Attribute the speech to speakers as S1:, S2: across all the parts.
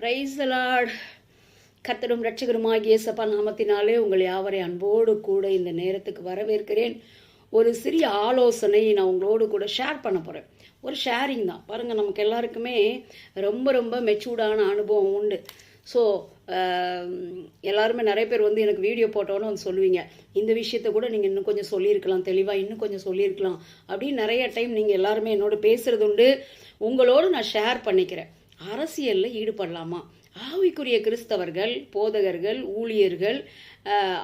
S1: பிரைசலாட் கத்தரும் ரட்சகருமாகிய சபா நாமத்தினாலே உங்கள் யாவரை அன்போடு கூட இந்த நேரத்துக்கு வரவேற்கிறேன். ஒரு சிறிய ஆலோசனை நான் உங்களோடு கூட ஷேர் பண்ண போகிறேன் ஒரு ஷேரிங் தான். பாருங்கள் நமக்கு எல்லாருக்குமே ரொம்ப ரொம்ப மெச்சூர்டான அனுபவம் உண்டு. ஸோ எல்லாருமே நிறைய பேர் வந்து எனக்கு வீடியோ போட்டோன்னு வந்து சொல்லுவீங்க. இந்த விஷயத்த கூட நீங்கள் இன்னும் கொஞ்சம் சொல்லியிருக்கலாம். தெளிவாக இன்னும் கொஞ்சம் சொல்லியிருக்கலாம். அப்படின்னு நிறைய டைம் நீங்கள் எல்லாருமே என்னோட பேசுறது உண்டு. உங்களோடு நான் ஷேர் பண்ணிக்கிறேன். அரசியலில் ஈடுபடலாமா? ஆவிக்குரிய கிறிஸ்தவர்கள் போதகர்கள் ஊழியர்கள்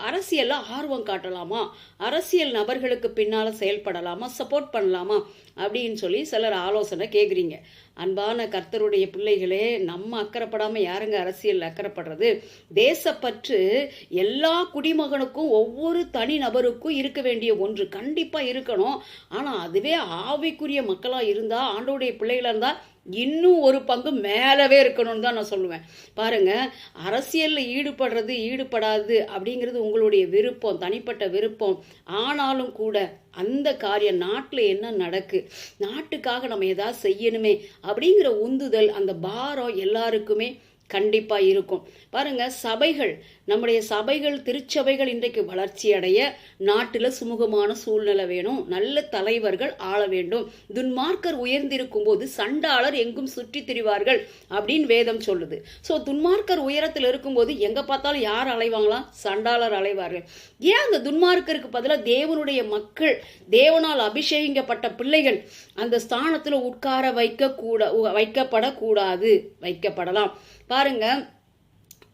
S1: அரசியலில் ஆர்வம் காட்டலாமா? அரசியல் நபர்களுக்கு பின்னால் செயல்படலாமா? சப்போர்ட் பண்ணலாமா? அப்படின்னு சொல்லி சிலர் ஆலோசனை கேட்குறீங்க அன்பான கர்த்தருடைய பிள்ளைகளே நம்ம அக்கறைப்படாமல் யாருங்க அரசியல் அக்கறைப்படுறது? தேசப்பற்று எல்லா குடிமகனுக்கும் ஒவ்வொரு தனி நபருக்கும் இருக்க வேண்டிய ஒன்று கண்டிப்பாக இருக்கணும். ஆனால் அதுவே ஆவிக்குரிய மக்களாக இருந்தால் ஆண்டோடைய பிள்ளைகளாக இருந்தால் இன்னும் ஒரு பங்கு மேலவே இருக்கணும்னு தான் நான் சொல்லுவேன். பாருங்க அரசியலில் ஈடுபடுறது ஈடுபடாது அப்படிங்கிறது உங்களுடைய விருப்பம் தனிப்பட்ட விருப்பம். ஆனாலும் கூட அந்த காரியம் நாட்டில் என்ன நடக்கு நாட்டுக்காக நம்ம எதாவது செய்யணுமே அப்படிங்கிற உந்துதல் அந்த பாரம் எல்லாருக்குமே கண்டிப்பா இருக்கும். பாருங்க சபைகள் நம்முடைய சபைகள் திருச்சபைகள் இன்றைக்கு வளர்ச்சி அடைய நாட்டில் சுமூகமான சூழ்நிலை வேணும். நல்ல தலைவர்கள் ஆள வேண்டும். துன்மார்க்கர் உயர்ந்திருக்கும் போது சண்டாளர் எங்கும் சுற்றி திரிவார்கள் அப்படின்னு வேதம் சொல்லுது. ஸோ துன்மார்க்கர் உயரத்தில் இருக்கும்போது எங்க பார்த்தாலும் யார் அலைவாங்களாம் சண்டாளர் அலைவார்கள். ஏன் அந்த துன்மார்க்கருக்கு பதிலாக தேவனுடைய மக்கள் தேவனால் அபிஷேகிக்கப்பட்ட பிள்ளைகள் அந்த ஸ்தானத்தில் உட்கார வைக்க கூட வைக்கப்படக்கூடாது வைக்கப்படலாம். பாருங்க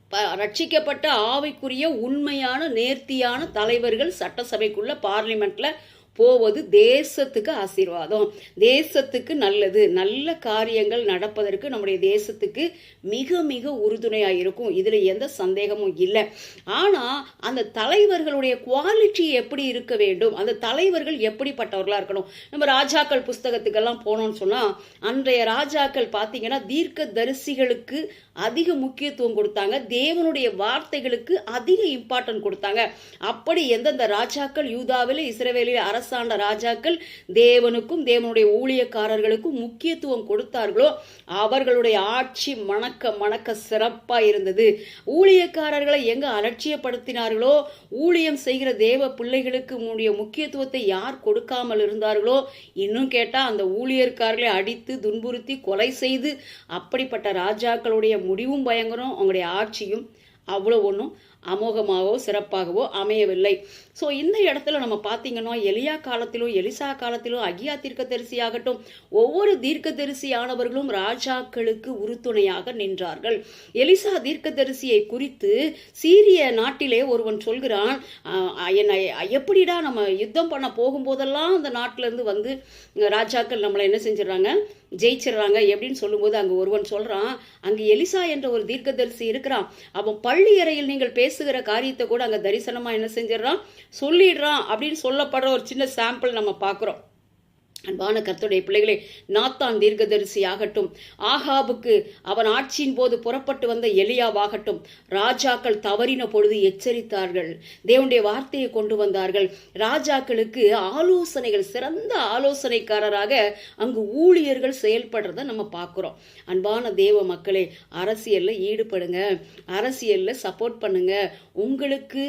S1: ப- ரட்சிக்கப்பட்ட ஆவிக்குரிய உண்மையான நேர்த்தியான தலைவர்கள் சட்டசபைக்குள்ள பார்லிமெண்ட்ல போவது தேசத்துக்கு ஆசீர்வாதம். தேசத்துக்கு நல்லது. நல்ல காரியங்கள் நடப்பதற்கு நம்முடைய தேசத்துக்கு மிக மிக உறுதுணையாக இருக்கும். இதில் எந்த சந்தேகமும் இல்லை. ஆனால் அந்த தலைவர்களுடைய குவாலிட்டி எப்படி இருக்க வேண்டும்? அந்த தலைவர்கள் எப்படிப்பட்டவர்களாக இருக்கணும்? நம்ம ராஜாக்கள் புஸ்தகத்துக்கெல்லாம் போனோம்னு சொன்னால் அன்றைய ராஜாக்கள் பார்த்தீங்கன்னா தீர்க்க தரிசிகளுக்கு அதிக முக்கியத்துவம் கொடுத்தாங்க. தேவனுடைய வார்த்தைகளுக்கு அதிக இம்பார்ட்டன்ட் கொடுத்தாங்க. அப்படி எந்தெந்த ராஜாக்கள் யூதாவில் இஸ்ரேவேலில் அரசாண்ட ராஜாக்கள் தேவனுக்கும் தேவனுடைய ஊழியக்காரர்களுக்கும் முக்கியத்துவம் கொடுத்தார்களோ அவர்களுடைய ஆட்சி மணக்க மணக்க சிறப்பாக இருந்தது. ஊழியக்காரர்களை எங்க அலட்சியப்படுத்தினார்களோ ஊழியம் செய்கிற தேவ பிள்ளைகளுக்கு முக்கியத்துவத்தை யார் கொடுக்காமல் இருந்தார்களோ இன்னும் கேட்டால் அந்த ஊழியர்காரர்களை அடித்து துன்புறுத்தி கொலை செய்து அப்படிப்பட்ட ராஜாக்களுடைய முடிவும் பயங்கரம் அவங்களுடைய ஆட்சியும் அவ்வளோ ஒன்றும் அமோகமாகவோ சிறப்பாகவோ அமையவில்லை. ஸோ இந்த இடத்துல நம்ம பார்த்தீங்கன்னா எலியா காலத்திலும் எலிசா காலத்திலும் அகியா தீர்க்கதரிசி ஆகட்டும் ஒவ்வொரு தீர்க்கதரிசியானவர்களும் ராஜாக்களுக்கு உறுதுணையாக நின்றார்கள். எலிசா தீர்க்கதரிசியை குறித்து சீரிய நாட்டிலே ஒருவன் சொல்கிறான் என்னை எப்படிடா நம்ம யுத்தம் பண்ண போகும்போதெல்லாம் அந்த நாட்டிலேருந்து வந்து ராஜாக்கள் நம்மளை என்ன செஞ்சிடறாங்க? ஜெயிச்சிடுறாங்க எப்படின்னு சொல்லும்போது அங்கே ஒருவன் சொல்கிறான் அங்கே எலிசா என்ற ஒரு தீர்க்கதரிசி இருக்கிறான். அவன் பள்ளி அறையில் நீங்கள் பேசுகிற காரியத்தை கூட அங்கே தரிசனமாக என்ன செஞ்சிடறான்? சொல்லிடுறான் அப்படின்னு சொல்லப்படுற ஒரு சின்ன சாம்பிள் நம்ம பார்க்குறோம். அன்பான கர்த்துடைய பிள்ளைகளே நாத்தான் தீர்க்கதரிசி ஆகட்டும் ஆகாபுக்கு அவன் ஆட்சியின் போது புறப்பட்டு வந்த எலியாவாகட்டும் ராஜாக்கள் தவறின பொழுது எச்சரித்தார்கள். தேவனுடைய வார்த்தையை கொண்டு வந்தார்கள். ராஜாக்களுக்கு ஆலோசனைகள் சிறந்த ஆலோசனைக்காரராக அங்கு ஊழியர்கள் செயல்படுறத நம்ம பார்க்குறோம். அன்பான தேவ மக்களே அரசியலில் ஈடுபடுங்க அரசியலில் சப்போர்ட் பண்ணுங்க. உங்களுக்கு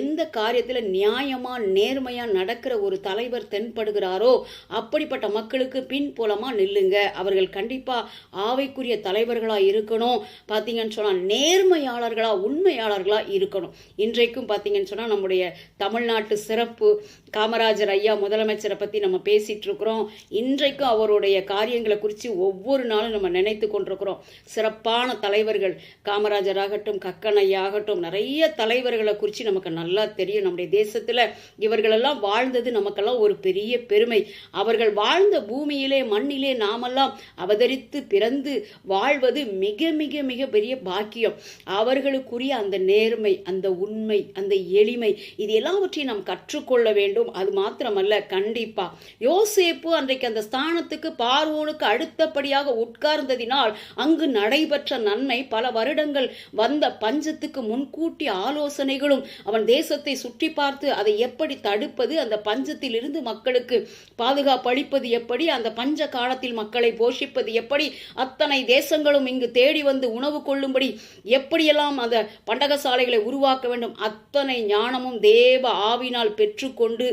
S1: எந்த காரியத்தில் நியாயமாக நேர்மையாக நடக்கிற ஒரு தலைவர் தென்படுகிறாரோ அப் அப்படிப்பட்ட மக்களுக்கு பின்புலமா நில்லுங்க. அவர்கள் கண்டிப்பாக ஆவைக்குரிய தலைவர்களாக இருக்கணும். பார்த்தீங்கன்னு சொன்னால் நேர்மையாளர்களாக உண்மையாளர்களாக இருக்கணும். இன்றைக்கும் பார்த்தீங்கன்னு சொன்னா நம்முடைய தமிழ்நாட்டு சிறப்பு காமராஜர் ஐயா முதலமைச்சரை பற்றி நம்ம பேசிகிட்டு இருக்கிறோம் இன்றைக்கும் அவருடைய காரியங்களை குறித்து ஒவ்வொரு நாளும் நம்ம நினைத்து கொண்டிருக்கிறோம். சிறப்பான தலைவர்கள் காமராஜர் ஆகட்டும் கக்கன் ஐயா ஆகட்டும் நிறைய தலைவர்களை குறித்து நமக்கு நல்லா தெரியும். நம்முடைய தேசத்தில் இவர்களெல்லாம் வாழ்ந்தது நமக்கெல்லாம் ஒரு பெரிய பெருமை. அவர்கள் வாழ்ந்த பூமியிலே மண்ணிலே நாமெல்லாம் அவதரித்து பிறந்து வாழ்வது மிக மிக மிக பெரிய பாக்கியம். அவர்களுக்குரிய அந்த நேர்மை அந்த உண்மை அந்த எளிமை இது எல்லாவற்றையும் நாம் கற்றுக்கொள்ள வேண்டும். அது மாத்திரமல்ல கண்டிப்பா. யோசேப்பு அன்றைக்கு அந்த ஸ்தானத்துக்கு பார்வோனுக்கு அடுத்தபடியாக உட்கார்ந்ததினால் அங்கு நடைபெற்ற நன்மை பல வருடங்கள் வந்த பஞ்சத்துக்கு முன்கூட்டி ஆலோசனைகளும் அவன் தேசத்தை சுற்றி பார்த்து அதை எப்படி தடுப்பது அந்த பஞ்சத்தில் இருந்து மக்களுக்கு பாதுகாப்பு அளிப்பது எப்படி அந்த பஞ்ச காலத்தில் மக்களை போஷிப்பது எப்படி அத்தனை தேசங்களும் இங்கு தேடி வந்து உணவு கொள்ளும்படி எப்படியெல்லாம் அந்த பண்டகசாலைகளை உருவாக்க வேண்டும் அத்தனை ஞானமும் தேவ ஆவினால் பெற்றுக்கொண்டு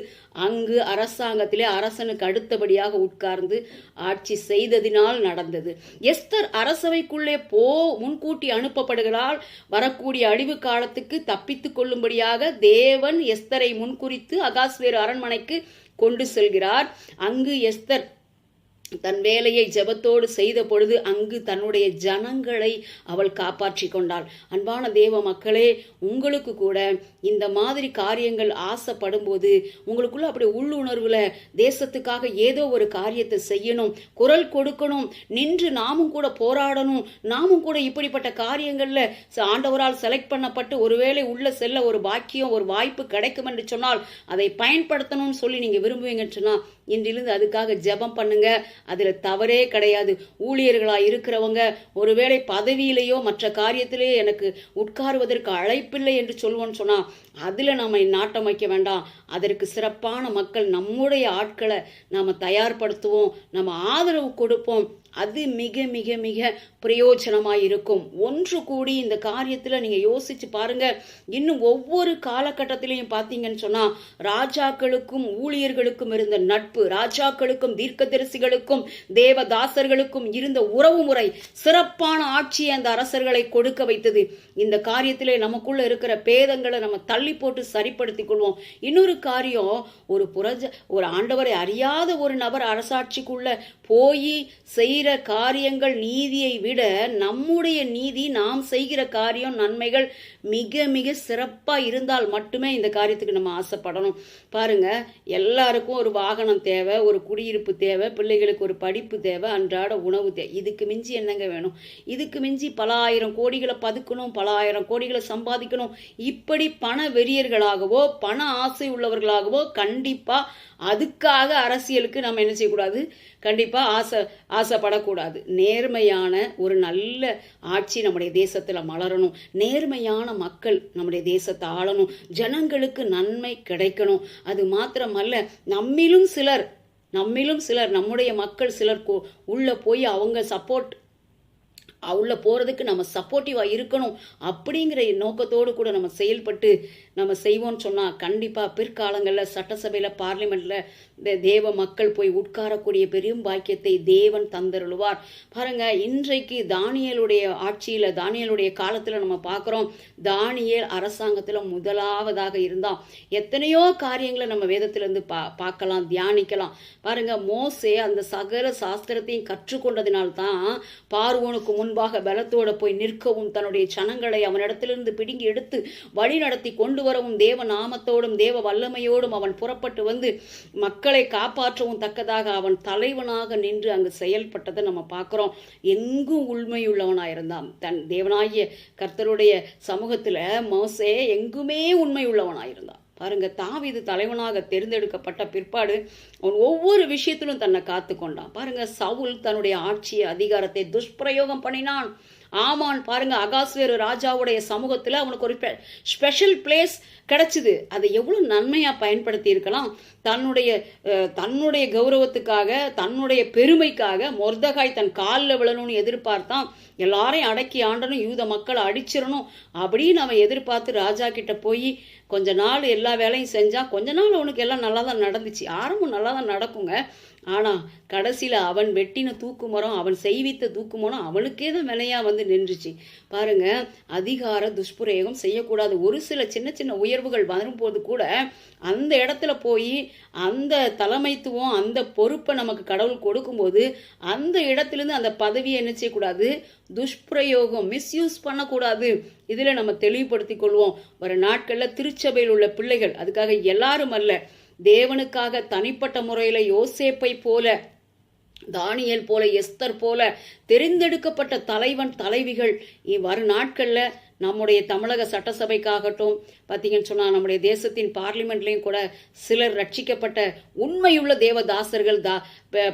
S1: அங்கு அரசாங்கத்திலே அரசனுக்கு அடுத்தபடியாக உட்கார்ந்து ஆட்சி செய்ததினால் நடந்தது. எஸ்தர் அரசவைக்குள்ளே போ முன்கூட்டி அனுப்பப்படுகிறாள். வரக்கூடிய அழிவு காலத்துக்கு தப்பித்துக் கொள்ளும்படியாக தேவன் எஸ்தரை முன்குறித்து அகாஸ்வேறு அரண்மனைக்கு கொண்டு செல்கிறார். அங்கு எஸ்தர் தன் வேலையை ஜெபத்தோடு செய்த பொழுது அங்கு தன்னுடைய ஜனங்களை அவள் காப்பாற்றி கொண்டாள். அன்பான தேவ மக்களே உங்களுக்கு கூட இந்த மாதிரி காரியங்கள் ஆசைப்படும் போது உங்களுக்குள்ள அப்படி உள்ளுணர்வுல தேசத்துக்காக ஏதோ ஒரு காரியத்தை செய்யணும் குரல் கொடுக்கணும் நின்று நாமும் கூட போராடணும் நாமும் கூட இப்படிப்பட்ட காரியங்கள்ல ஆண்டவரால் செலக்ட் பண்ணப்பட்டு ஒருவேளை உள்ள செல்ல ஒரு பாக்கியம் ஒரு வாய்ப்பு கிடைக்கும் என்று சொன்னால் அதை பயன்படுத்தணும்னு சொல்லி நீங்க விரும்புவீங்கன்னு சொன்னா இன்றிலிருந்து அதுக்காக ஜெபம் பண்ணுங்க. அதுல தவறே கிடையாது. ஊழியர்களா இருக்கிறவங்க ஒருவேளை பதவியிலேயோ மற்ற காரியத்திலேயோ எனக்கு உட்காருவதற்கு அழைப்பில்லை என்று சொல்லுவோம்னு சொன்னா அதுல நாம நாட்டம் வைக்க வேண்டாம். அதற்கு சிறப்பான மக்கள் நம்முடைய ஆட்களை நாம தயார்படுத்துவோம். நம்ம ஆதரவு கொடுப்போம். அது மிக மிக மிக பிரயோஜனமாக இருக்கும் ஒன்று கூடி இந்த காரியத்தில் நீங்கள் யோசிச்சு பாருங்க. இன்னும் ஒவ்வொரு காலகட்டத்திலையும் பார்த்தீங்கன்னு சொன்னால் ராஜாக்களுக்கும் ஊழியர்களுக்கும் இருந்த நட்பு ராஜாக்களுக்கும் தீர்க்கதரிசிகளுக்கும் தேவதாசர்களுக்கும் இருந்த உறவு முறை சிறப்பான ஆட்சியை அந்த அரசர்களை கொடுக்க வைத்தது. இந்த காரியத்திலே நமக்குள்ள இருக்கிற பேதங்களை நம்ம தள்ளி போட்டு சரிப்படுத்திக் கொள்வோம். இன்னொரு காரியம் ஒரு புரஜ ஒரு ஆண்டவரை அறியாத ஒரு நபர் அரசாட்சிக்குள்ள போய் செய்கிற காரியங்கள் நீதியை விட நம்முடைய நீதி நாம் செய்கிற காரியம் நன்மைகள் மிக மிக சிறப்பாக இருந்தால் மட்டுமே இந்த காரியத்துக்கு நம்ம ஆசைப்படணும். பாருங்க எல்லாருக்கும் ஒரு வாகனம் தேவை ஒரு குடியிருப்பு தேவை பிள்ளைகளுக்கு ஒரு படிப்பு தேவை அன்றாட உணவு தேவை. இதுக்கு மிஞ்சி என்னங்க வேணும்? இதுக்கு மிஞ்சி பல ஆயிரம் கோடிகளை பதுக்கணும் பல ஆயிரம் கோடிகளை சம்பாதிக்கணும். இப்படி பண வெறியர்களாகவோ பண ஆசை உள்ளவர்களாகவோ கண்டிப்பாக அதுக்காக அரசியலுக்கு நம்ம என்ன செய்யக்கூடாது? கண்டிப்பாக ஆசை ஆசைப்படக்கூடாது. நேர்மையான ஒரு நல்ல ஆட்சி நம்முடைய தேசத்தில் மலரணும். நேர்மையான மக்கள் நம்முடைய தேசத்தை ஆளணும். ஜனங்களுக்கு நன்மை கிடைக்கணும். அது மாத்திரமல்ல நம்மிலும் சிலர் நம்மிலும் சிலர் நம்முடைய மக்கள் சிலர் கோ உள்ளே போய் அவங்க சப்போர்ட் உள்ளே போகிறதுக்கு நம்ம சப்போர்ட்டிவாக இருக்கணும் அப்படிங்கிற நோக்கத்தோடு கூட நம்ம செயல்பட்டு நம்ம செய்வோம்னு சொன்னால் கண்டிப்பாக பிற்காலங்களில் சட்டசபையில் பார்லிமெண்ட்டில் இந்த தேவ மக்கள் போய் உட்காரக்கூடிய பெரும் பாக்கியத்தை தேவன் தந்தருளுவார். பாருங்கள் இன்றைக்கு தானியலுடைய ஆட்சியில் தானியலுடைய காலத்தில் நம்ம பார்க்குறோம் தானியல் அரசாங்கத்தில் முதலாவதாக இருந்தான். எத்தனையோ காரியங்களை நம்ம வேதத்துல இருந்து பா பார்க்கலாம் தியானிக்கலாம். பாருங்கள் மோசே அந்த சகல சாஸ்திரத்தையும் கற்றுக்கொண்டதினால்தான் பார்வோனுக்கு முன் முன்பாக பலத்தோட போய் நிற்கவும் தன்னுடைய சனங்களை அவனிடத்திலிருந்து பிடுங்கி எடுத்து வழி நடத்தி கொண்டு வரவும் தேவ நாமத்தோடும் தேவ வல்லமையோடும் அவன் புறப்பட்டு வந்து மக்களை காப்பாற்றவும் தக்கதாக அவன் தலைவனாக நின்று அங்கு செயல்பட்டதை நம்ம பார்க்குறோம். எங்கும் உண்மையுள்ளவனாக இருந்தான். தன் தேவனாகிய கர்த்தருடைய சமூகத்தில் மோசே எங்குமே உண்மை உள்ளவனாக இருந்தான். பாருங்க தாவிது தலைவனாக தேர்ந்தெடுக்கப்பட்ட பிற்பாடு அவன் ஒவ்வொரு விஷயத்திலும் தன்னை காத்து கொண்டான். பாருங்க சவுல் தன்னுடைய ஆட்சி அதிகாரத்தை துஷ்பிரயோகம் பண்ணினான். ஆமான் பாருங்க அகாஸ்வேரு ராஜாவுடைய சமூகத்தில் அவனுக்கு ஒரு ஸ்பெஷல் பிளேஸ் கிடைச்சிது. அதை எவ்வளவு நன்மையா பயன்படுத்தி இருக்கலாம் தன்னுடைய தன்னுடைய கௌரவத்துக்காக தன்னுடைய பெருமைக்காக மொர்தகாய் தன் காலில் விழணும்னு எதிர்பார்த்தான். எல்லாரையும் அடக்கி ஆண்டனும் யூத மக்களை அடிச்சிடணும் அப்படின்னு அவன் எதிர்பார்த்து ராஜா கிட்ட போய் கொஞ்ச நாள் எல்லா வேலையும் செஞ்சால் கொஞ்ச நாள் அவனுக்கு எல்லாம் நல்லா தான் நடந்துச்சு. ஆரம்பம் நல்லா தான் நடக்குங்க. ஆனால் கடைசியில் அவன் வெட்டின தூக்கு மரம் அவன் செய்வித்த தூக்கு மரம் அவனுக்கே தான் விலையாக வந்து நின்றுச்சு. பாருங்க அதிகார துஷ்பிரயோகம் செய்யக்கூடாது. ஒரு சில சின்ன சின்ன உயர்வுகள் வரும்போது கூட அந்த இடத்துல போய் அந்த தலைமைத்துவம் அந்த பொறுப்பை நமக்கு கடவுள் கொடுக்கும்போது அந்த இடத்துலேருந்து அந்த பதவியை என்ன செய்யக்கூடாது? துஷ்பிரயோகம் மிஸ்யூஸ் பண்ணக்கூடாது. இதில் நம்ம தெளிவுபடுத்திக் கொள்வோம். வர நாட்களில் திருச்சபையில் உள்ள பிள்ளைகள் அதுக்காக எல்லாரும் அல்ல தேவனுக்காக தனிப்பட்ட முறையில் யோசேப்பை போல தானியல் போல எஸ்தர் போல தெரிந்தெடுக்கப்பட்ட தலைவன் தலைவிகள் இ- வரும் நாட்களில் நம்முடைய தமிழக சட்டசபைக்காகட்டும் பார்த்தீங்கன்னு சொன்னால் நம்முடைய தேசத்தின் பார்லிமெண்ட்லேயும் கூட சிலர் ரட்சிக்கப்பட்ட உண்மையுள்ள தேவதாசர்கள் தா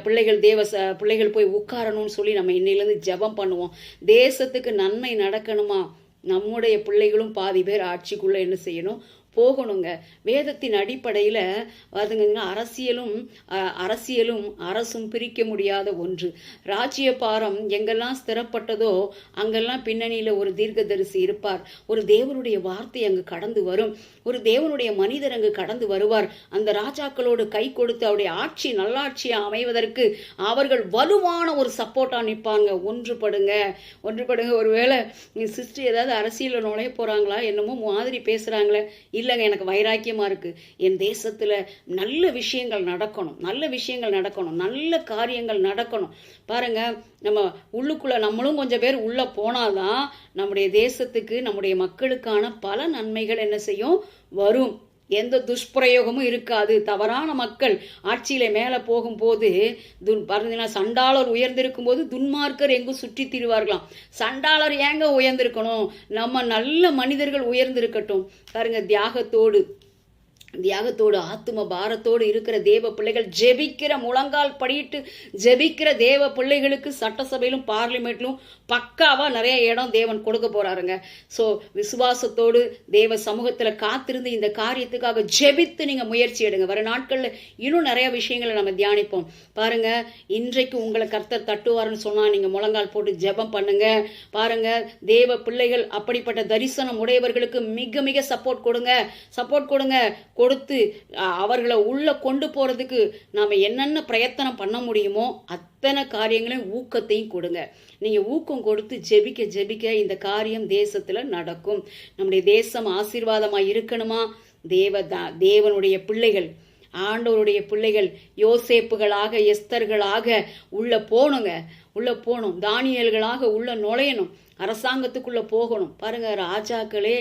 S1: பிள்ளைகள் தேவ பிள்ளைகள் போய் உட்காரணும்னு சொல்லி நம்ம இன்னிலேருந்து ஜெபம் பண்ணுவோம். தேசத்துக்கு நன்மை நடக்கணுமா? நம்முடைய பிள்ளைகளும் பாதி பேர் ஆட்சிக்குள்ளே என்ன செய்யணும்? போகணுங்க. வேதத்தின் அடிப்படையில் அதுங்க அரசியலும் அரசியலும் அரசும் பிரிக்க முடியாத ஒன்று. ராஜ்ய பாரம் எங்கெல்லாம் ஸ்திரப்பட்டதோ அங்கெல்லாம் பின்னணியில் ஒரு தீர்க்கதரிசி இருப்பார். ஒரு தேவனுடைய வார்த்தை அங்கு கடந்து வரும். ஒரு தேவனுடைய மனிதர் அங்கு கடந்து வருவார். அந்த ராஜாக்களோடு கை கொடுத்து அவருடைய ஆட்சி நல்லாட்சியை அமைவதற்கு அவர்கள் வலுவான ஒரு சப்போர்ட்டாக நிற்பாங்க. ஒன்றுபடுங்க. ஒன்றுபடுங்க. ஒருவேளை சிஸ்டர் ஏதாவது அரசியலில் நுழைய போகிறாங்களா என்னமோ மாதிரி பேசுகிறாங்களே இல்லைங்க எனக்கு வைராக்கியமாக இருக்குது என் தேசத்தில் நல்ல விஷயங்கள் நடக்கணும். நல்ல விஷயங்கள் நடக்கணும். நல்ல காரியங்கள் நடக்கணும். பாருங்க நம்ம உள்ளுக்குள்ளே நம்மளும் கொஞ்சம் பேர் உள்ளே போனாதான் நம்முடைய தேசத்துக்கு நம்முடைய மக்களுக்கான பல நன்மைகள் என்ன செய்யும்? வரும். எந்த துஷ்பிரயோகமும் இருக்காது. தவறான மக்கள் ஆட்சியில மேலே போகும்போது துன் பாருங்கன்னா சண்டாளர் உயர்ந்திருக்கும் போது துன்மார்க்கர் எங்கும் சுற்றி திரிவார்களாம். சண்டாளர் ஏங்க உயர்ந்திருக்கணும்? நம்ம நல்ல மனிதர்கள் உயர்ந்திருக்கட்டும். பாருங்க தியாகத்தோடு தியாகத்தோடு ஆத்தும பாரத்தோடு இருக்கிற தேவ பிள்ளைகள் ஜெபிக்கிற முழங்கால் படியிட்டு ஜெபிக்கிற தேவ பிள்ளைகளுக்கு சட்டசபையிலும் பார்லிமெண்ட்லும் பக்காவாக நிறைய இடம் தேவன் கொடுக்க போறாருங்க. ஸோ விசுவாசத்தோடு தேவ சமூகத்தில் காத்திருந்து இந்த காரியத்துக்காக ஜெபித்து நீங்கள் முயற்சி எடுங்க. வர நாட்களில் இன்னும் நிறைய விஷயங்களை நம்ம தியானிப்போம். பாருங்க இன்றைக்கு உங்களை கர்த்தர் தட்டுவாருன்னு சொன்னால் நீங்கள் முழங்கால் போட்டு ஜெபம் பண்ணுங்க. பாருங்க தேவ பிள்ளைகள் அப்படிப்பட்ட தரிசனம் உடையவர்களுக்கு மிக மிக சப்போர்ட் கொடுங்க. சப்போர்ட் கொடுங்க. கொடுத்து அவர்களை உள்ள கொண்டு போறதுக்கு நாம என்னென்ன பிரயத்தனம் பண்ண முடியுமோ அத்தனை காரியங்களையும் ஊக்கத்தையும் கொடுங்க. நீங்க ஊக்கம் கொடுத்து ஜெபிக்க ஜெபிக்க இந்த காரியம் தேசத்துல நடக்கும். நம்முடைய தேசம் ஆசீர்வாதமா இருக்கணுமா? தேவதா தேவனுடைய பிள்ளைகள் ஆண்டவருடைய பிள்ளைகள் யோசேப்புகளாக எஸ்தர்களாக உள்ள போகணுங்க உள்ள போகணும். தானியல்களாக உள்ள நுழையணும். அரசாங்கத்துக்குள்ள போகணும். பாருங்க ராஜாக்களே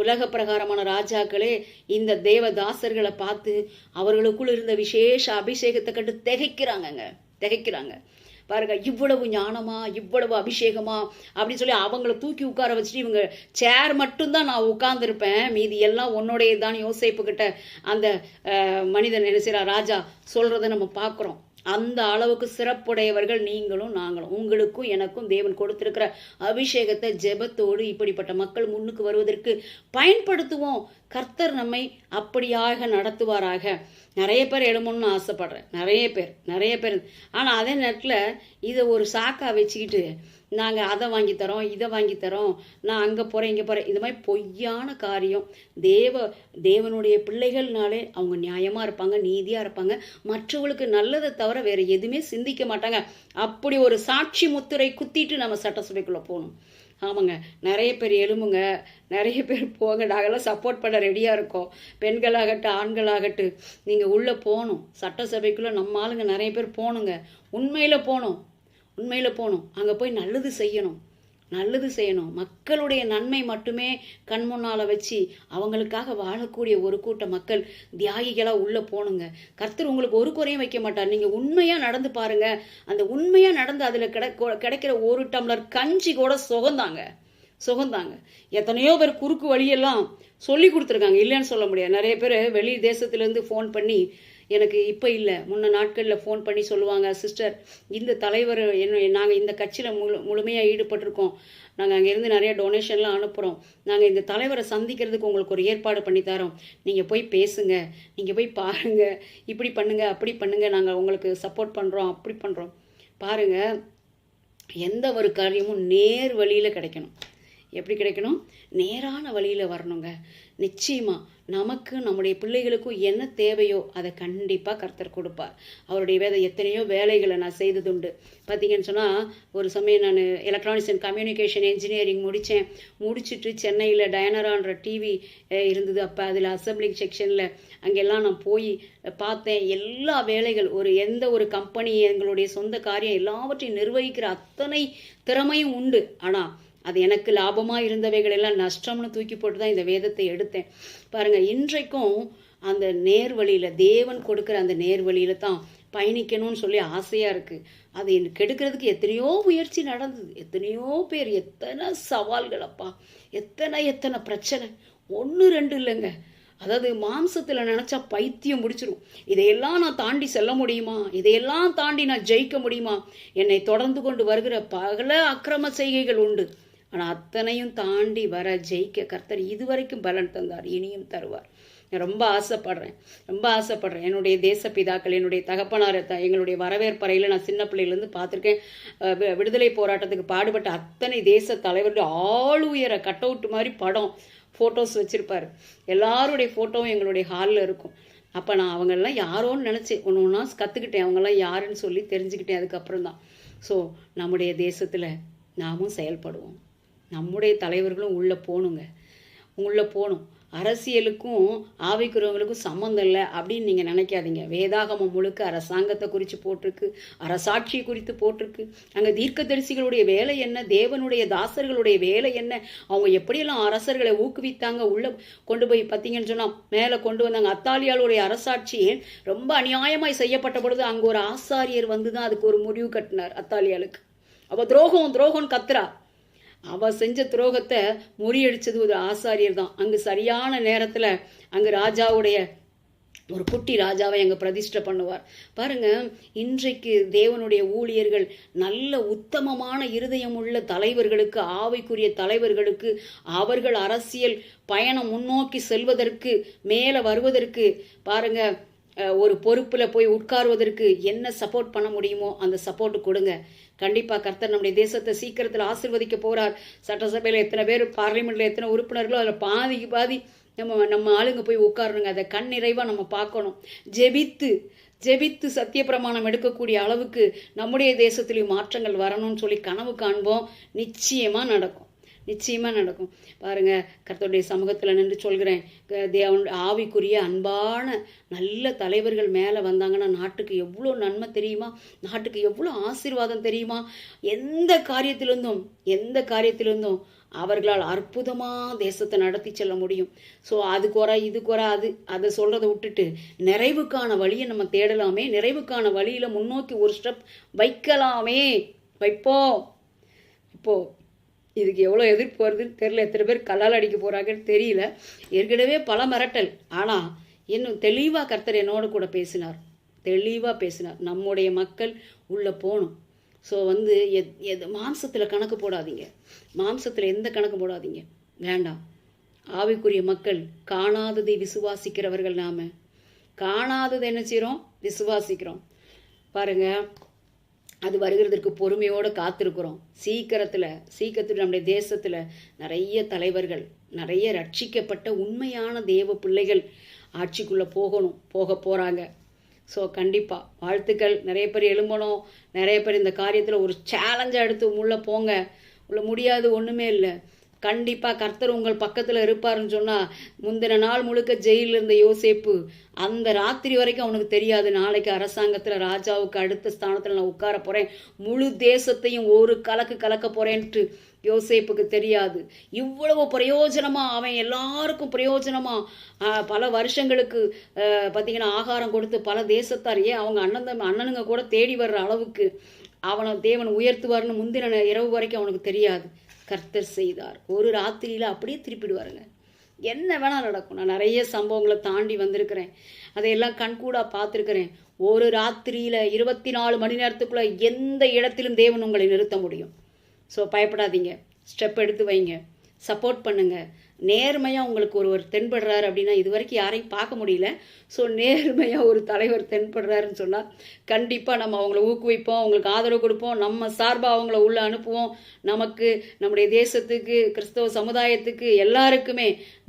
S1: உலக பிரகாரமான ராஜாக்களே இந்த தேவதாசர்களை பார்த்து அவர்களுக்குள் இருந்த விசேஷ அபிஷேகத்தை கண்டு திகைக்கிறாங்கங்க. திகைக்கிறாங்க. பாருங்க இவ்வளவு ஞானமா இவ்வளவு அபிஷேகமா அப்படின்னு சொல்லி அவங்கள தூக்கி உட்கார வச்சுட்டு இவங்க சேர் மட்டும்தான் நான் உட்கார்ந்துருப்பேன். மீதி எல்லாம் உன்னுடைய தான் யோசிப்பு கிட்ட அந்த மனிதன் என்ன செய்யறா ராஜா சொல்றதை நம்ம பார்க்குறோம். அந்த அளவுக்கு சிறப்புடையவர்கள் நீங்களும் நாங்களும். உங்களுக்கும் எனக்கும் தேவன் கொடுத்திருக்கிற அபிஷேகத்தை ஜெபத்தோடு இப்படிப்பட்ட மக்கள் முன்னுக்கு வருவதற்கு பயன்படுத்துவோம். கர்த்தர் நம்மை அப்படியாக நடத்துவாராக. நிறைய பேர் எழுமணும்னு ஆசைப்படுறேன். நிறைய பேர் நிறைய பேர். ஆனால் அதே நேரத்தில் இதை ஒரு சாக்கா வச்சுக்கிட்டு நாங்கள் அதை வாங்கித்தரோம் இதை வாங்கித்தரோம் நான் அங்கே போகிறேன் இங்கே போகிறேன் இது மாதிரி பொய்யான காரியம். தேவ தேவனுடைய பிள்ளைகள்னாலே அவங்க நியாயமாக இருப்பாங்க நீதியாக இருப்பாங்க. மற்றவங்களுக்கு நல்லதை தவிர வேறு எதுவுமே சிந்திக்க மாட்டாங்க. அப்படி ஒரு சாட்சி முத்திரை குத்திட்டு நம்ம சட்டசபைக்குள்ளே போகணும். ஆமாங்க. நிறைய பேர் எழுமுங்க நிறைய பேர் போங்க. நாங்களாம் சப்போர்ட் பண்ண ரெடியாக இருக்கோம். பெண்களாகட்டும் ஆண்களாகட்டும் நீங்கள் உள்ளே போகணும். சட்டசபைக்குள்ளே நம்ம ஆளுங்க நிறைய பேர் போகணுங்க. உண்மையில் போகணும். உண்மையில் போகணும். அங்கே போய் நல்லது செய்யணும். நல்லது செய்யணும். மக்களுடைய நன்மை மட்டுமே கண் முன்னால் வச்சு அவங்களுக்காக வாழக்கூடிய ஒரு கூட்ட மக்கள் தியாகிகளாக உள்ளே போகணுங்க கர்த்தர் உங்களுக்கு ஒரு குறையும் வைக்க மாட்டார். நீங்கள் உண்மையாக நடந்து பாருங்க. அந்த உண்மையாக நடந்து அதில் கிட கிடைக்கிற ஒரு டம்ளர் கஞ்சி கூட சுகந்தாங்க. சுகந்தாங்க. எத்தனையோ பேர் குறுக்கு வழியெல்லாம் சொல்லி கொடுத்துருக்காங்க. இல்லைன்னு சொல்ல முடியாது. நிறைய பேர் வெளி தேசத்துலேருந்து ஃபோன் பண்ணி எனக்கு இப்போ இல்லை. முன்ன நாட்களில் ஃபோன் பண்ணி சொல்லுவாங்க சிஸ்டர் இந்த தலைவர் என்ன நாங்கள் இந்த கட்சியில் முழு முழுமையாக ஈடுபட்டிருக்கோம். நாங்கள் அங்கேருந்து நிறைய டொனேஷன்லாம் அனுப்புகிறோம் நாங்கள் இந்த தலைவரை சந்திக்கிறதுக்கு உங்களுக்கு ஒரு ஏற்பாடு பண்ணித்தரோம் நீங்கள் போய் பேசுங்க. நீங்கள் போய் பாருங்க. இப்படி பண்ணுங்கள் அப்படி பண்ணுங்கள் நாங்கள் உங்களுக்கு சப்போர்ட் பண்ணுறோம் அப்படி பண்ணுறோம் பாருங்கள் எந்த ஒரு காரியமும் நேர் வழியில் கிடைக்கணும். எப்படி கிடைக்கணும்? நேரான வழியில் வரணுங்க. நிச்சயமாக நமக்கு நம்முடைய பிள்ளைகளுக்கும் என்ன தேவையோ அதை கண்டிப்பாக கர்த்தர் கொடுப்பார். அவருடைய வேதம் எத்தனையோ வேலைகளை நான் செய்ததுண்டு. பார்த்தீங்கன்னு சொன்னால் ஒரு சமயம் நான் எலக்ட்ரானிக்ஸ் அண்ட் கம்யூனிகேஷன் இன்ஜினியரிங் முடித்தேன் முடிச்சுட்டு சென்னையில் டயனரான்ற டிவி இருந்தது. அப்போ அதில் அசம்பிளிங் செக்ஷனில் அங்கெல்லாம் நான் போய் பார்த்தேன். எல்லா வேலைகள் ஒரு எந்த ஒரு கம்பெனி எங்களுடைய சொந்த காரியம் எல்லாவற்றையும் நிர்வகிக்கிற அத்தனை திறமையும் உண்டு. ஆனால் அது எனக்கு லாபமாக இருந்தவைகள் எல்லாம் நஷ்டம்னு தூக்கி போட்டு தான் இந்த வேதத்தை எடுத்தேன். பாருங்கள் இன்றைக்கும் அந்த நேர்வழியில் தேவன் கொடுக்குற அந்த நேர்வழியில தான் பயணிக்கணும்னு சொல்லி ஆசையாக இருக்குது அது எனக்கு கெடுக்கிறதுக்கு எத்தனையோ முயற்சி நடந்தது. எத்தனையோ பேர் எத்தனை சவால்கள் அப்பா. எத்தனை எத்தனை பிரச்சனை. ஒன்று ரெண்டு இல்லைங்க. அதாவது மாம்சத்தில் நினச்சா பைத்தியம் முடிச்சிடும் இதையெல்லாம் நான் தாண்டி செல்ல முடியுமா? இதையெல்லாம் தாண்டி நான் ஜெயிக்க முடியுமா? என்னை தொடர்ந்து கொண்டு வருகிற பல அக்கிரம செய்கைகள் உண்டு. ஆனால் அத்தனையும் தாண்டி வர ஜெயிக்க கர்த்தர் இதுவரைக்கும் பலன் தந்தார் இனியும் தருவார். நான் ரொம்ப ஆசைப்படுறேன் ரொம்ப ஆசைப்படுறேன். என்னுடைய தேச பிதாக்கள் என்னுடைய தகப்பனார் எங்களுடைய வரவேற்பறையில் நான் சின்ன பிள்ளையிலேருந்து பார்த்துருக்கேன். விடுதலை போராட்டத்துக்கு பாடுபட்ட அத்தனை தேச தலைவருடைய ஆளுயர கட் அவுட் மாதிரி படம் ஃபோட்டோஸ் வச்சுருப்பார். எல்லாருடைய ஃபோட்டோவும் எங்களுடைய ஹாலில் இருக்கும். அப்போ நான் அவங்கெல்லாம் யாரோன்னு நினச்சி ஒன்று ஒன்றா கற்றுக்கிட்டேன் அவங்கெல்லாம் யாருன்னு சொல்லி தெரிஞ்சுக்கிட்டேன். அதுக்கப்புறம் தான் ஸோ நம்முடைய தேசத்தில் நாமும் செயல்படுவோம். நம்முடைய தலைவர்களும் உள்ளே போகணுங்க. உள்ளே போகணும். அரசியலுக்கும் ஆவிக்குறவங்களுக்கும் சம்மந்தம் இல்லை அப்படின்னு நீங்கள் நினைக்காதீங்க. வேதாகமம் முழுக்க அரசாங்கத்தை குறித்து போட்டிருக்கு அரசாட்சியை குறித்து போட்டிருக்கு. அங்கே தீர்க்கதரிசிகளுடைய வேலை என்ன? தேவனுடைய தாசர்களுடைய வேலை என்ன? அவங்க எப்படியெல்லாம் அரசர்களை ஊக்குவித்தாங்க? உள்ளே கொண்டு போய் பார்த்தீங்கன்னு சொன்னால் மேலே கொண்டு வந்தாங்க. அத்தாலியாளுடைய அரசாட்சியே ரொம்ப அநியாயமாய் செய்யப்பட்ட பொழுது அங்கே ஒரு ஆசாரியர் வந்து தான் அதுக்கு ஒரு முடிவு கட்டினார் அத்தாலியாளுக்கு. அப்போ துரோகம் துரோகம்னு கத்துறா. அவ செஞ்ச துரோகத்தை முறியடிச்சது ஒரு ஆசாரியர் தான் அங்கு சரியான நேரத்துல அங்கு ராஜாவுடைய ஒரு குட்டி ராஜாவை அங்கே பிரதிஷ்டை பண்ணுவார். பாருங்க இன்றைக்கு தேவனுடைய ஊழியர்கள் நல்ல உத்தமமான இருதயம் உள்ள தலைவர்களுக்கு ஆவைக்குரிய தலைவர்களுக்கு அவர்கள் அரசியல் பயணம் முன்னோக்கி செல்வதற்கு மேலே வருவதற்கு பாருங்க ஒரு பொறுப்பில் போய் உட்காருவதற்கு என்ன சப்போர்ட் பண்ண முடியுமோ அந்த சப்போர்ட் கொடுங்க. கண்டிப்பாக கர்த்தர் நம்முடைய தேசத்தை சீக்கிரத்தில் ஆசிர்வதிக்க போகிறார் சட்டசபையில் எத்தனை பேர் பார்லிமெண்ட்டில் எத்தனை உறுப்பினர்களோ அதில் பாதிக்கு பாதி நம்ம நம்ம ஆளுங்க போய் உட்காரணுங்க. அதை கண் நிறைவாக நம்ம பார்க்கணும். ஜெபித்து ஜெபித்து சத்திய பிரமாணம் எடுக்கக்கூடிய அளவுக்கு நம்முடைய தேசத்திலையும் மாற்றங்கள் வரணும்னு சொல்லி கனவு காண்போம். நிச்சயமாக நடக்கும். நிச்சயமாக நடக்கும். பாருங்க கர்த்தருடைய சமூகத்தில் நின்று சொல்கிறேன். தேவன் ஆவிக்குரிய அன்பான நல்ல தலைவர்கள் மேலே வந்தாங்கன்னா நாட்டுக்கு எவ்வளோ நன்மை தெரியுமா? நாட்டுக்கு எவ்வளோ ஆசீர்வாதம் தெரியுமா? எந்த காரியத்திலிருந்தும் எந்த காரியத்திலிருந்தும் அவர்களால் அற்புதமாக தேசத்தை நடத்தி செல்ல முடியும். ஸோ அது குறை இது குறை அது அதை சொல்கிறத விட்டுட்டு நிறைவுக்கான வழியை நம்ம தேடலாமே. நிறைவுக்கான வழியில் முன்னோக்கி ஒரு ஸ்டெப் வைக்கலாமே. வைப்போம். இப்போது இதுக்கு எவ்வளோ எதிர்ப்பு வருதுன்னு தெரியல. எத்தனை பேர் கல்லால் அடிக்க போகிறாங்கன்னு தெரியல. ஏற்கனவே பல மிரட்டல். ஆனால் இன்னும் தெளிவாக கர்த்தர் என்னோட கூட பேசினார். தெளிவாக பேசினார். நம்முடைய மக்கள் உள்ளே போகணும். ஸோ வந்து எத் எது மாம்சத்தில் கணக்கு போடாதீங்க. மாம்சத்தில் எந்த கணக்கு போடாதீங்க. வேண்டாம். ஆவிக்குரிய மக்கள் காணாததை விசுவாசிக்கிறவர்கள் நாம. காணாததை என்ன செய்கிறோம் விசுவாசிக்கிறோம். பாருங்கள் அது வருகிறதற்கு பொறுமையோடு காத்திருக்கிறோம். சீக்கிரத்தில் சீக்கிரத்தில் நம்முடைய தேசத்தில் நிறைய தலைவர்கள் நிறைய ரட்சிக்கப்பட்ட உண்மையான தேவ பிள்ளைகள் ஆட்சிக்குள்ளே போகணும் போக போகிறாங்க ஸோ கண்டிப்பாக வாழ்த்துக்கள். நிறைய பேர் எழும்பணும் நிறைய பேர் இந்த காரியத்தில் ஒரு சேலஞ்சாக எடுத்து உள்ளே போங்க. உள்ள முடியாது ஒன்றுமே இல்லை. கண்டிப்பாக கர்த்தர் உங்கள் பக்கத்தில் இருப்பாருன்னு சொன்னால் முந்தின நாள் முழுக்க ஜெயிலில் இருந்த யோசேப்பு அந்த ராத்திரி வரைக்கும் அவனுக்கு தெரியாது. நாளைக்கு அரசாங்கத்தில் ராஜாவுக்கு அடுத்த ஸ்தானத்தில் நான் உட்கார போகிறேன் முழு தேசத்தையும் ஒரு கலக்கு கலக்க போகிறேன்ட்டு யோசேப்புக்கு தெரியாது. இவ்வளவு பிரயோஜனமாக அவன் எல்லாருக்கும் பிரயோஜனமாக பல வருஷங்களுக்கு பார்த்திங்கன்னா பார்த்தீங்கன்னா ஆகாரம் கொடுத்து பல தேசத்தார் ஏன் அவங்க அண்ணன் அண்ணனுங்க கூட தேடி வர்ற அளவுக்கு அவனை தேவன் உயர்த்துவார்னு முந்தின இரவு வரைக்கும் அவனுக்கு தெரியாது. கர்த்தர் செய்தார். ஒரு ராத்திரியில் அப்படியே திருப்பிடுவாருங்க. என்ன வேணால் நடக்கும். நான் நிறைய சம்பவங்களை தாண்டி வந்திருக்கிறேன். அதையெல்லாம் கண்கூடாக பார்த்துருக்கிறேன். ஒரு ராத்திரியில் இருபத்தி நாலு மணி நேரத்துக்குள்ளே எந்த இடத்திலும் தேவன் உங்களை நிறுத்த முடியும். ஸோ பயப்படாதீங்க. ஸ்டெப் எடுத்து வைங்க. சப்போர்ட் பண்ணுங்கள் நேர்மையாக உங்களுக்கு ஒருவர் தென்படுறாரு அப்படின்னா இது வரைக்கும் யாரையும் பார்க்க முடியல. ஸோ நேர்மையாக ஒரு தலைவர் தென்படுறாருன்னு சொன்னால் கண்டிப்பாக நம்ம அவங்கள ஊக்குவிப்போம் அவங்களுக்கு ஆதரவு கொடுப்போம் நம்ம சார்பாக அவங்கள உள்ளே அனுப்புவோம். நமக்கு நம்முடைய தேசத்துக்கு கிறிஸ்தவ சமுதாயத்துக்கு எல்லாருக்குமே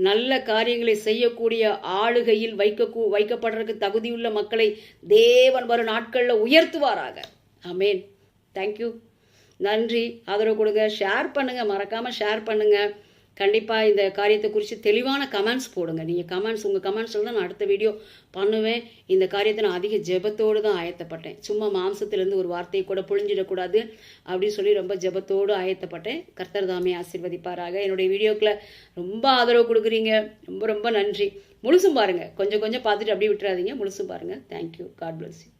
S1: நல்ல காரியங்களை செய்யக்கூடிய ஆளுகையில் வைக்க வைக்கப்படுறதுக்கு தகுதியுள்ள மக்களை தேவன் வரும் நாட்களில் உயர்த்துவாராக. அமேன் தேங்க்யூ நன்றி. ஆதரவு கொடுங்க. ஷேர் பண்ணுங்கள் மறக்காமல் ஷேர் பண்ணுங்கள் கண்டிப்பாக இந்த காரியத்தை குறித்து தெளிவான கமெண்ட்ஸ் போடுங்க. நீங்கள் கமெண்ட்ஸ் உங்கள் கமெண்ட்ஸில் தான் நான் அடுத்த வீடியோ பண்ணுவேன். இந்த காரியத்தை நான் அதிக ஜெபத்தோடு தான் ஆயத்தப்பட்டேன். சும்மா மாம்சத்திலிருந்து ஒரு வார்த்தையை கூட புழிஞ்சிடக்கூடாது அப்படின்னு சொல்லி ரொம்ப ஜெபத்தோடு ஆயத்தப்பட்டேன். கர்த்தர் தாமே ஆசீர்வதிப்பாராக. என்னுடைய வீடியோக்களை ரொம்ப ஆதரவு கொடுக்குறீங்க. ரொம்ப ரொம்ப நன்றி. முழுசும் பாருங்கள் கொஞ்சம் கொஞ்சம் பார்த்துட்டு அப்படியே விட்டுறாதீங்க. முழுசும் பாருங்கள் தேங்க்யூ காட் பிளஸ் யூ